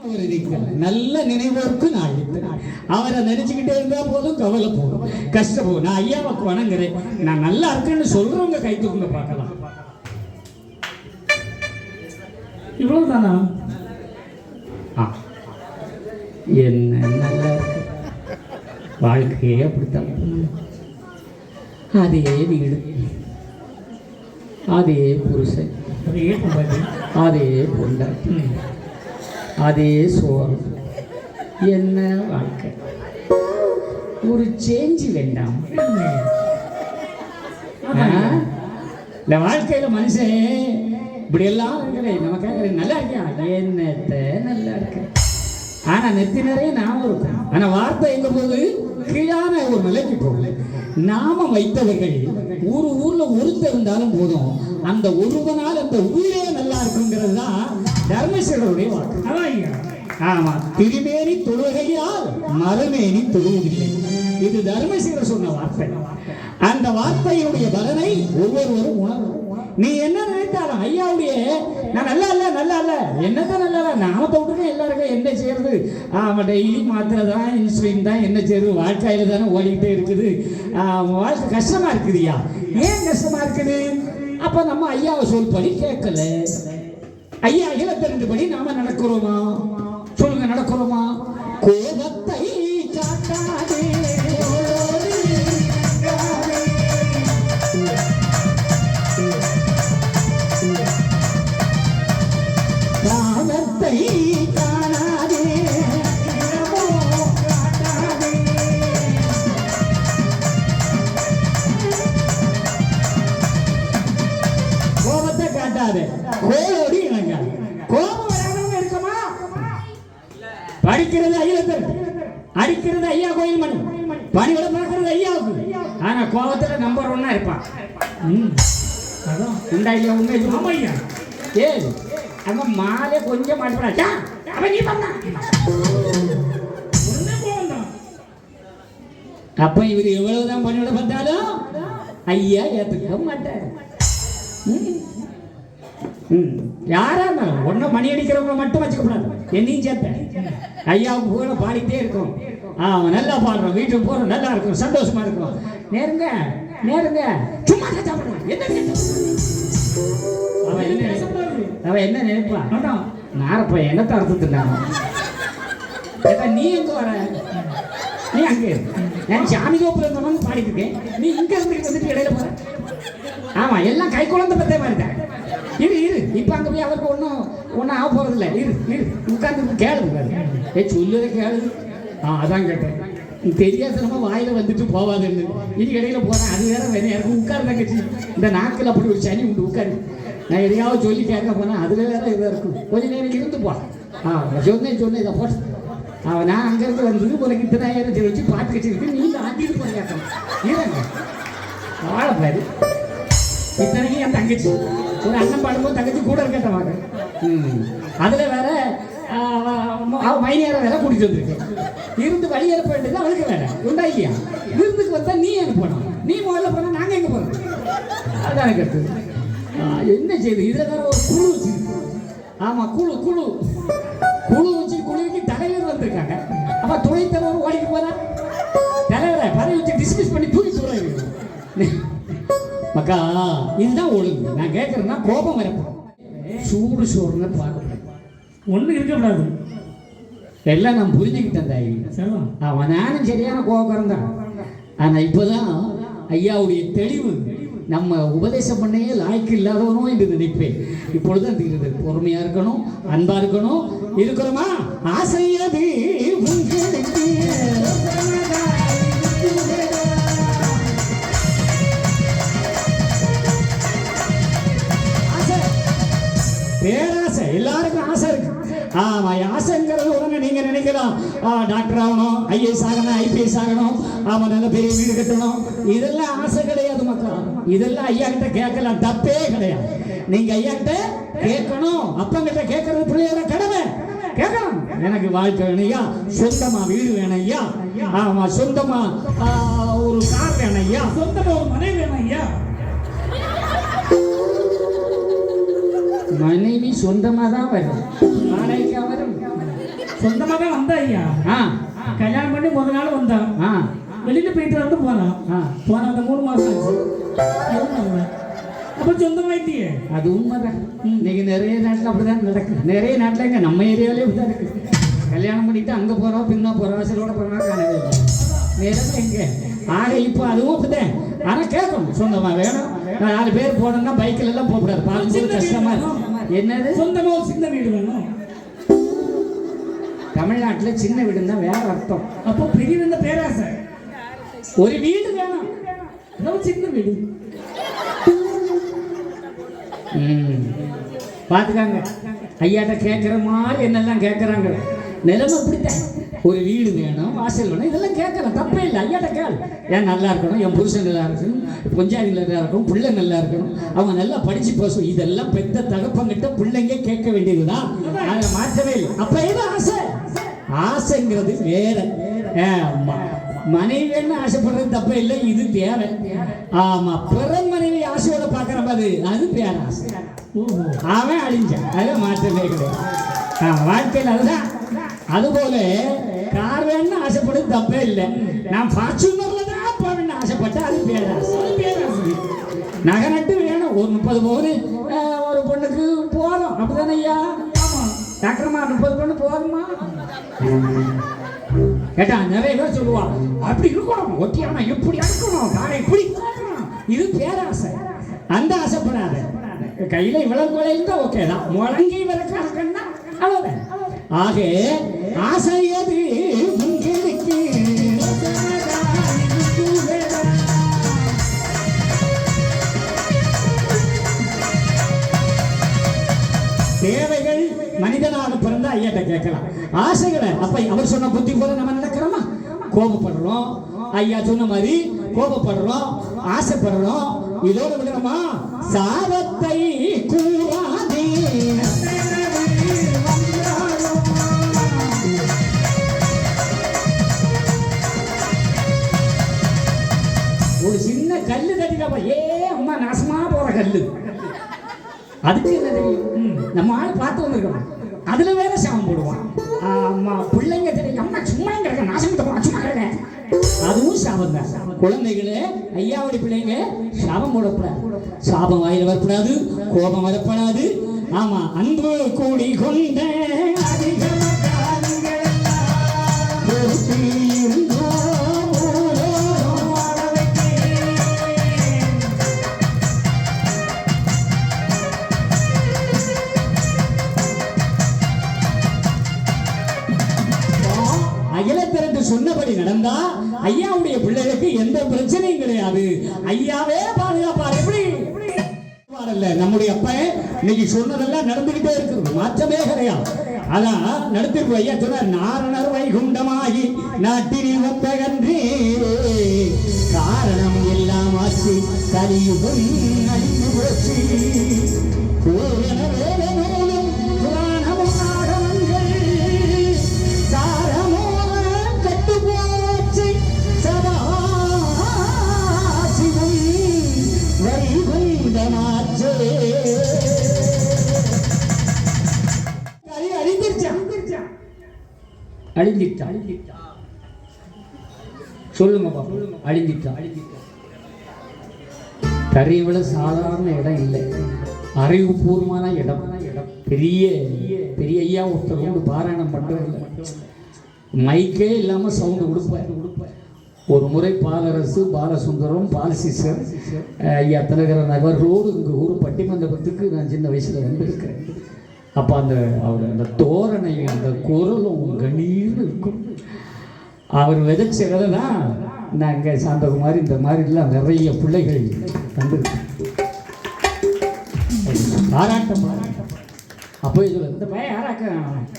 அவர் இருக்கிறார். நல்ல நினைவோர்க்கு நாள் அவரை நினைச்சுக்கிட்டே இருந்தா போதும் கவலை போதும் கஷ்டம் போகும் நான் ஐயாவுக்கு வணங்குறேன் நான் நல்லா இருக்கேன்னு சொல்றவங்க கை தூக்குங்க பார்க்கலாம் இவ்வளவு தானா. என்ன நல்லா இருக்கு வாழ்க்கையே அப்படித்தான் அதே வீடு அதே புருஷன் அது பொண்டாட்டி அதே சோறு. என்ன வாழ்க்கை? ஒரு சேஞ்ச் வேண்டாம்? இந்த வாழ்க்கையில மனுஷன் இப்படி எல்லாம் இருக்கிறேன் நம்ம கேட்கறேன் நல்லா இருக்கியா? என்னத்த நல்லா இருக்க. ஆனா நெத்தி நிறைய நாம இருக்கும் ஆனா வார்த்தை எங்க போகுது? கீழான ஒரு நிலைக்கு போகுது. நாம வைத்தவர்கள் ஒரு ஊர்ல ஒருத்தர் இருந்தாலும் போதும். அந்த ஒருவனால் அந்த ஊரே நல்லா இருக்குங்கிறது தான் தர்மேஸ்வரருடைய வாக்கு ஐயா ஆமா. திருமேனி தொழுகையால் மறுமேனி தொழுவதில்லை. இது தர்மசீரர் சொன்ன வார்த்தை. அந்த வார்த்தையுடைய பலனை ஒவ்வொருவரும் உணரும் நீ என்ன நினைத்தாலும் ஐயாவுடைய நான் நல்லா இல்ல நல்லா இல்ல. என்னதான் நல்லா இல்ல? நாமத்தை விட்டுட்டு எல்லாருக்கும் என்ன செய்யறது? ஆமா டெய்லி மாத்திரை தான் இன்சுலின் தான் என்ன செய்யறது? வாழ்க்கையில தானே ஓடிக்கிட்டே இருக்குது. வாழ்க்கை கஷ்டமா இருக்குதுயா? ஏன் கஷ்டமா இருக்குது அப்ப நம்ம ஐயாவை சொல்படி கேட்கல. ஐயா இருபத்தி படி நாம நடக்கிறோமா? சொல்லுங்க நடக்கிறோமா? கோபத்தை இருக்கிறது ஐயா கோயில் மணி. பணிகளை பார்க்கறது ஐயாவுக்கு. ஆனா கோபத்துல நம்பர் ஒன்னா இருப்பான் உண்டா ஐயா உண்மை ஆமா ஐயா. ஏ அங்க மாலை கொஞ்சம் மாட்டா அவன் நீ பண்ணா. அப்ப இவர் எவ்வளவுதான் பணியோட பார்த்தாலும் ஐயா ஏத்துக்க மாட்டார். யாரா இருந்தாலும் ஒன்னும் மணி அடிக்கிறவங்க மட்டும் வச்சுக்கப்படாது என்னையும் சேர்த்த ஐயாவுக்கு புகழ பாடிட்டே இருக்கும். அவன் நல்லா பாடுறான். வீட்டுக்கு போகிறோம் நல்லா இருக்கும். சந்தோஷமா இருக்கும். நேருங்க நேருங்க. சும்மா என்ன அவன் என்ன அவன் என்ன நினைப்பான் நாரப்ப என்னத்த அர்த்தத்தில் ஏதா நீ எங்க வர? நீ அங்கே நான் சாமி கோப்பில் இருந்தவங்க பாடிட்டு இருக்கேன். நீ இங்க இருந்து வந்துட்டு இடையில போற. ஆமா எல்லாம் கை குழந்தை பத்தே மாதிரி தான் இரு இரு. இப்போ அங்கே போய் அவருக்கு ஒன்றும் ஒன்றும் ஆக போகிறதில்ல இல்லை இரு. இரு உட்காந்து கேளுங்க. ஏ சொல்லுத கேளு. ஆ அதான் கேட்டேன். நீ தெரியாதனமா வாயில வந்துட்டு போவாதுன்னு. இது இடையில போறேன் அது வேற வேற யாருக்கும் உட்கார் தங்கச்சி இந்த நாக்கில் அப்படி ஒரு சனி உண்டு உட்காரு. நான் எதையாவது சொல்லி கேட்க போனேன் அதுல வேற இதாக இருக்கும். கொஞ்ச நேரம் இருந்து போ. ஆ சொன்னேன் சொன்னேன் இதை போட்டு அவன் நான் அங்கேருந்து வந்து உனக்கு இத்தனை ஆயிரத்தி வச்சு பாட்டு கட்சிருக்கு நீ ஆட்டிட்டு போய் கேட்கணும். இருங்க. வாழ பாரு. இத்தனைக்கும் என் தங்கச்சி. ஒரு அண்ணன் பாடும்போது தங்கச்சி கூட இருக்கட்டவாங்க ம். அதில் வேற மைனியார வேலை கூட்டிட்டு வந்திருக்கேன் இருந்து வழி அனுப்ப வேண்டியது அவளுக்கு வேலை. உண்டா இல்லையா? விருந்துக்கு வந்தா நீ அனுப்பணும் நீ முதல்ல போனா நாங்க எங்க போறது? அதான் கருத்து என்ன செய்யுது இதுல வேற ஒரு குழு வச்சு ஆமா குழு குழு. குழு வச்சு குழுவுக்கு தலைவர் வந்திருக்காங்க. அப்ப துணைத் தலைவர் ஓடிக்கு போறா தலைவரை பதவி வச்சு டிஸ்மிஸ் பண்ணி தூக்கி சொல்றாங்க மக்கா இதுதான் ஒழுங்கு. நான் கேட்கறேன்னா கோபம் வரப்போ சூடு சோறுன்னு பார்க்கணும் ஒண்ணு இருக்கக்கூடாது எல்லாம் நான் புரிஞ்சுக்கிட்டேன் தாய். அவன் நானும் சரியான கோபக்காரன் தான். ஆனா இப்போதான் ஐயாவுடைய தெளிவு நம்ம உபதேசம் பண்ணையே லாய்க்கு இல்லாதவனோ என்று நினைப்பேன். இப்பொழுது தெரியுது பொறுமையா இருக்கணும் அன்பா இருக்கணும் இருக்கிறோமா? ஆசையது. பேராசை. எல்லாருக்கும் ஆசை. ஆசைங்கிறது உடனே நீங்க நினைக்கலாம். டாக்டர் ஆகணும் ஐஏஎஸ் ஆகணும் ஐபிஎஸ் ஆகணும். ஆமாம் நல்ல பெரிய வீடு கட்டணும். இதெல்லாம் ஆசை கிடையாது மக்கள். இதெல்லாம் ஐயா கிட்ட கேட்கலாம். தப்பே கிடையாது. நீங்க ஐயா கிட்ட கேட்கணும். அப்பங்கிட்ட கேட்கறது பிள்ளையோட கடமை. கேட்கணும். எனக்கு வாழ்க்கை வேணும் ஐயா. சொந்தமா வீடு வேணும் ஐயா. ஆமா சொந்தமா ஒரு கார் வேணும் ஐயா. சொந்தமா ஒரு மனைவி வேணும் ஐயா. மனைவி சொந்தமா தான் வரும். வாடகைக்கா வரும் சொந்தமா தான் வந்தா ஐயா ஆ. கல்யாணம் பண்ணி முத நாள் வந்தான் ஆ. வெளியில போயிட்டு வந்து போனான் ஆ. போன அந்த மூணு மாசம் ஆச்சு. அப்ப சொந்தமாயிட்டியே? அது உண்மைதான். இன்னைக்கு நிறைய நாட்டில் அப்படிதான் நடக்குது நிறைய நாட்டில் எங்க நம்ம ஏரியாவிலே இப்படிதான் இருக்கு. கல்யாணம் பண்ணிட்டு அங்கே போகிறோம் பின்ன போகிறோம் சிலோட போகிறோம் காணவே நேரம் எங்க? ஆக இப்போ அதுவும் அப்படிதான் ஆனால் கேட்கணும். சொந்தமாக வேணும். நாலு பேர் போனோம்னா பைக்கில் எல்லாம் போகக்கூடாது. பார்க்கும்போது கஷ்டமா இருக்கு என்னது? சொந்தமா ஒரு சின்ன வீடு வேணும். தமிழ்நாட்டில் சின்ன வீடுன்னா வேற அர்த்தம். அப்போ பெரிய இந்த பேராசை. ஒரு வீடு வேணும். சின்ன வீடு. ம். பார்த்துக்காங்க ஐயாட்ட கேட்குற மாதிரி என்னெல்லாம் கேட்குறாங்க நிலைமை அப்படித்தான் ஒரு வீடு வேணும் வாசல் வேணும். இதெல்லாம் கேட்கலாம். தப்பே இல்லை. ஐயாட்ட கேள். ஏன் நல்லா இருக்கணும்? என் புருஷன் நல்லா இருக்கணும். பொஞ்சாதி நல்லா இருக்கணும். பிள்ளை நல்லா இருக்கணும். அவங்க நல்லா படிச்சு பேசும். இதெல்லாம் பெத்த தகப்பங்கிட்ட பிள்ளைங்க கேட்க வேண்டியதுதான். அதை மாற்றவே இல்லை. அப்ப எது ஆசை? ஆசைங்கிறது வேற. மனைவின்னு ஆசைப்படுறது தப்பே இல்லை. இது தேவை. ஆமா பிற மனைவி ஆசையோட பார்க்குற பாரு அது பேராசை அவன் அழிஞ்சான் அது மாற்றமே கிடையாது. வாழ்க்கையில் அதுதான். அதுபோல வேணும்னு ஆசைப்படுறது தப்பே இல்லை நான் ஃபார்ச்சுனர்ல தான் போகணும்னு ஆசைப்பட்டேன் அது பேராசை பேராசை நகை நட்டு வேணும் ஒரு முப்பது பவுன் ஒரு பொண்ணுக்கு போதும் அப்படிதானே ஐயா டாக்டர்மா முப்பது பொண்ணு போதுமா கேட்டா நிறைய பேர் சொல்லுவா அப்படி இருக்கணும் ஒட்டியானா இப்படி இருக்கணும் காரை இப்படி இது பேராசை அந்த ஆசைப்படாத கையில இவ்வளவு கொலை இருந்தா ஓகே தான் முழங்கி விளக்கணும்னா அவ்வளவுதான் ஆக ஆசை உங்களுக்கு தேவைகள் மனிதனாக பிறந்த ஐயாட்ட கேட்கலாம். ஆசைகளை அப்ப அவர் சொன்ன புத்தி போல நம்ம நடக்கிறோமா? கோபப்படுறோம். ஐயா சொன்ன மாதிரி கோபப்படுறோம் ஆசைப்படுறோம். இதோட விடுறோமா? சாபத்தை கூறாத அதுக்கு என்ன தெரியும்? நம்ம ஆள் பார்த்து வந்திருக்கோம் அதுல வேற சாபம் போடுவான். ஆமா பிள்ளைங்க தெரியும் அம்மா சும்மா கிடக்க நாசம் போடுவான் சும்மா கிடக்க அதுவும் சாபம் தான். குழந்தைகளே ஐயாவுடைய பிள்ளைங்க சாபம் போடக்கூடாது. சாபம் வாயில வரக்கூடாது கோபம் வரப்படாது. ஆமா அன்பு கூடி கொண்ட அதிகம வந்தா ஐயாவுடைய பிள்ளைகளுக்கு எந்த பிரச்சனையும் கிடையாது. ஐயாவே பாதுகாப்பார். எப்படி? நம்முடைய அப்ப இன்னைக்கு சொன்னதெல்லாம் நடந்துகிட்டே இருக்குது. மாற்றமே கிடையாது. அதான் நடத்திருக்கு ஐயா சொன்னார் நாரணர் வைகுண்டமாகி நாட்டினி ஒத்தகன்றி காரணம் எல்லாம் ஆச்சு கலியுகம் அழிந்து போச்சு வைகுண்டமாச்சே அழிஞ்சிட்டா? சொல்லுங்க அழிஞ்சிட்டா? அழிஞ்சிட்டா சாதாரண இடம் இல்லை. அறிவுபூர்வமான இடம். பெரிய பெரிய ஐயா ஒருத்தர் வந்து பாராயணம் பண்றது மைக்கே இல்லாம சவுண்டு கொடுப்பார். ஒரு முறை பாலரசு பாலசுந்தரம் பாலசிசர் அஹ், ஐயா தினகரன் அவர்களோடு இங்கே ஊர் பட்டிமன்றத்துக்கு நான் சின்ன வயசில் வந்திருக்கிறேன். அப்போ அந்த அவர் அந்த தோரணை அந்த குரலும் கணீர்னு இருக்கும். அவர் விதைச்ச விதை தான் நாங்கள் சாந்தகுமாரி இந்த மாதிரிலாம் நிறைய பிள்ளைகள் வந்திருக்கேன். பாராட்டம் பாராட்டம் அப்போ இதில் இந்த பையன் யாராக்க?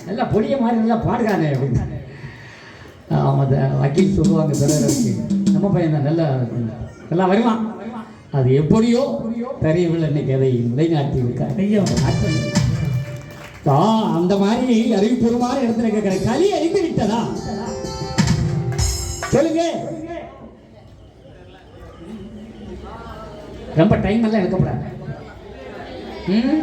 நல்லா பொடிய மாதிரி நல்லா பாடுகானே அப்படின்னு. அந்த வக்கீல் சொல்லுவாங்க பிறருக்கு நம்ம பையன் தான் நல்லா நல்லா வருவான். அது எப்படியோ தெரியவில்லை இன்னைக்கு அதை நிலைநாட்டி இருக்கார் ஐயா அந்த மாதிரி அறிவுபூர்வமான இடத்துல கேட்கிற களி அறிந்து விட்டதா? சொல்லுங்க. ரொம்ப டைம் எல்லாம் எடுக்கப்படாது. ம்?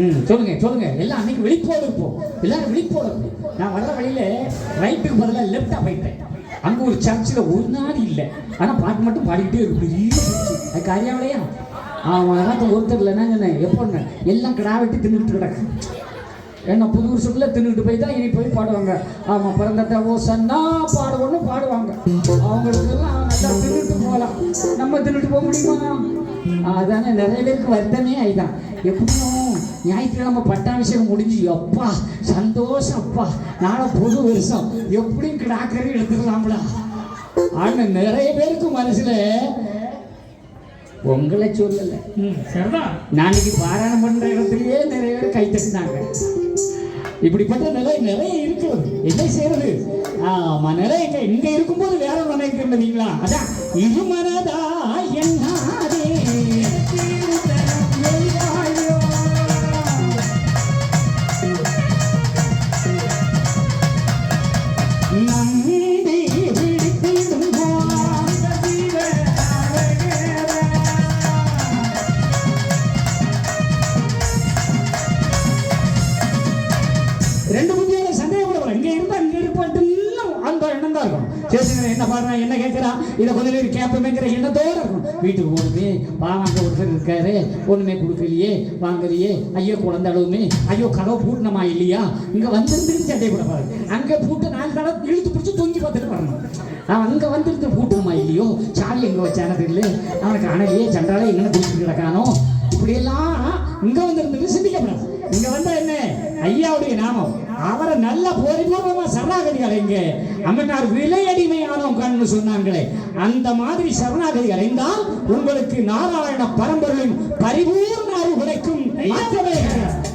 ம் சொல்லுங்க சொல்லுங்க. எல்லாம் அன்னைக்கு விழிப்போடு இருப்போம். எல்லாரும் விழிப்போடு இருப்போம். நான் வர்ற வழியில ரைட்டுக்கு பதிலாக லெஃப்டா போயிட்டேன். அங்க ஒரு சர்ச்சில் ஒரு நாள் இல்லை. ஆனா பாட்டு மட்டும் பாடிக்கிட்டே இருக்கு. பெரிய church. அது காரியாவளையா அவன் அதான் ஒருத்தர் இல்லைன்னா நான் சொன்னேன் எப்போ எல்லாம் கிடா வெட்டி தின்னுட்டு கிடக்கு. என்ன புது வருஷத்துல தின்னுட்டு போய் தான் இனி போய் பாடுவாங்க. ஆமா பிறந்தட்ட ஓ சன்னா பாடுவோன்னு பாடுவாங்க. அவங்களுக்கு எல்லாம் நல்லா தின்னுட்டு போகலாம். நம்ம தின்னுட்டு போக முடியுமா? அதானே நிறைய பேருக்கு வருத்தமே ஆயிதான். எப்படியும் ஞாயிற்றுக்கிழமை பட்டாபிஷேகம் முடிஞ்சு அப்பா சந்தோஷம் அப்பா. நாளை புது வருஷம். எப்படியும் கிடாக்கறி எடுத்துக்கலாம்ல ஆனா நிறைய பேருக்கு மனசுல உங்களை சொல்லலை. சரிதான் நாளைக்கு பாராயணம் பண்ற இடத்துலயே நிறைய பேர் கை தட்டினாங்க. இப்படிப்பட்ட நிலை நிறைய இருக்கிறது என்ன செய்யறது? ஆமா நிறைய இங்க இங்க இருக்கும்போது வேற நினைக்கிறீங்களா அதான் இருமனதா என்னாதே இதை கொஞ்ச நேரம் எண்ணத்தோடு எண்ணத்தோட இருக்கும் வீட்டுக்கு போகணுமே பாவாங்க ஒருத்தர் இருக்காரு. ஒண்ணுமே கொடுக்கலையே வாங்கலையே. ஐயோ குழந்தை அளவுமே ஐயோ கதவு பூட்டணுமா இல்லையா? இங்கே வந்திருந்து சண்டை கூட பாரு அங்கே பூட்டு நாலு கடை இழுத்து பிடிச்சி தொங்கி பார்த்துட்டு வரணும். அவன் அங்க வந்திருந்து பூட்டணுமா இல்லையோ? சாவி எங்கே வச்சானது இல்லை அவனுக்கு அணையே சண்டாலே எங்கே பிடிச்சி கிடக்கானோ? இப்படியெல்லாம் இங்கே வந்திருந்து சிந்திக்கப்படாது இங்க வந்தா என்ன? ஐயாவுடைய நாமம். அவரை நல்ல பரிபூர்வமா சரணாகதி இங்க அம்மனார் விலை அடிமையான உட்கார்ந்து சொன்னாங்களே. அந்த மாதிரி சரணாகதி அடைந்தால் உங்களுக்கு நாராயண பரம்பரையின் பரிபூர்ண அறிவு கிடைக்கும். மாற்றமே கிடையாது.